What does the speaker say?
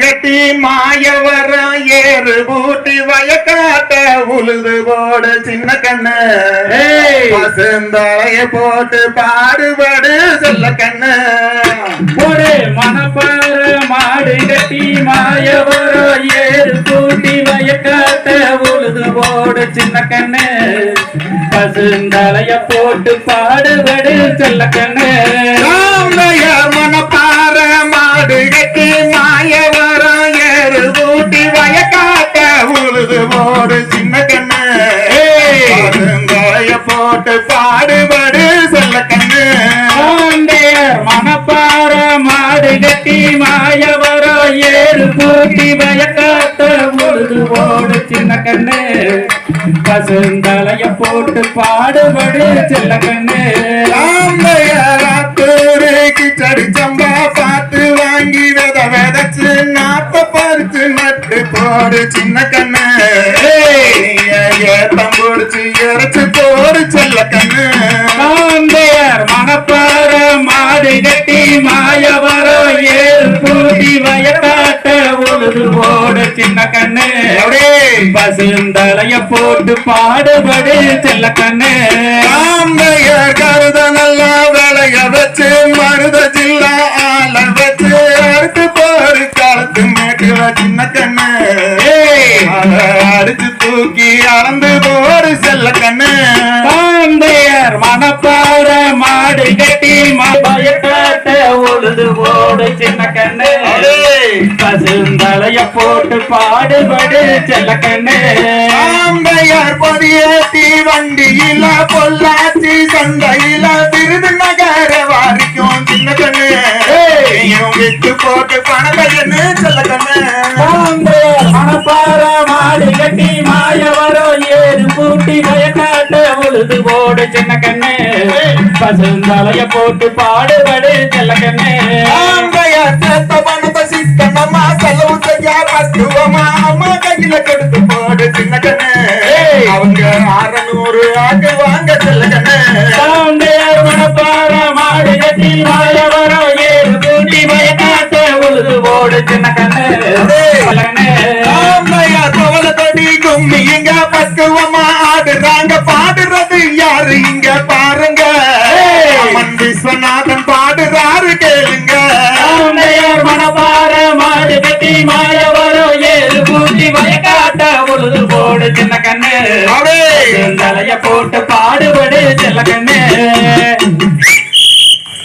கட்டி மாயவரம் ஏறு பூட்டி வயக்காட்ட உழுது போட சின்ன கண்ணு. ஏய். பசுந்தலைய போட்டு பாடுபடு செல்ல கண்ணு. ஒரு மணப்பாற மாடு கட்டி மாயவரோ ஏறு கூட்டி வயக்காட்ட உழுது போடு சின்ன கண்ணு. பசுந்தலைய போட்டு பாடுபடு செல்ல கண்ணு. பாடுபடு செல்ல கண்ணு. மணப்பாற மாடு கட்டி மாயவரோ ஏறு கூட்டி வயக்காட்ட உழுது போடு சின்ன கண்ணு. பசுந்தலைய போட்டு பாடுபடு செல்ல கண்ணு. ராமரையாத்தூருக்கு சடி சம்பா பார்த்து வாங்கி வித விதைச்சு நாப்ப பறிச்சு நட்டு போடு சின்ன கண்ணு. ஏத்தம் பிடிச்சு இறைச்சு செல்ல கண்ணு ஆந்தையர் மணப்பாற மாடு கட்டி மாயவரோ ஏறு பூட்டி வயக்காட்ட உழுது போடு சின்ன கண்ணு. பசுந்தலைய போட்டு பாடுபடு செல்ல கண்ணு. ராமையார் கருத நல்லா விளைய வச்சு மருத ஜில்லா ஆள வச்சு அறுத்து போடு காலத்து மேட்டுல சின்ன கண்ணு. அடிச்சு தூக்கி அளந்து மணப்பாற மாடு கட்டி வயக்காட்ட உழுது போடு சின்ன கண்ணு. பசுந்தலைய போட்டு பாடுபடு செல்ல கண்ணு. ஆம்பையார் பொதியேத்தி வண்டியில பொள்ளாச்சி சந்தையில விருது நகர வாரிக்கும் சின்ன கண்ணு. விட்டு போட்டு பணத்தையன்னு செல்ல கண்ணு. வயக்காட்ட உழுது போடு சின்ன கண்ணு. பசுந்தலைய போட்டு பாடுபடு செல்ல கண்ணு. சிக்கனமா செலவு செய்ய பத்துவமா அம்மா கையில கொடுத்து போடு சின்ன கண்ணு அவங்க அறநூறு ஆக்கு வாங்க செல்ல கண்ணு. மாடு கட்டி மாயவரோ ஏறு பூட்டி வயக்காட்ட உழுது போடு சின்ன கும்மி இங்க பக்குவமா ஆடுறாங்க. பாடுறது யாரு இங்க பாருங்க. அம்மன் விஸ்வநாதன் பாடுறாரு கேளுங்க. மணப்பாற மாடு கட்டி மாயவரோ ஏறு பூட்டி வயக்காட்ட உழுது போடு சின்ன கண்ணு. தலைய போட்டு பாடுபடு செல்ல கண்ணு.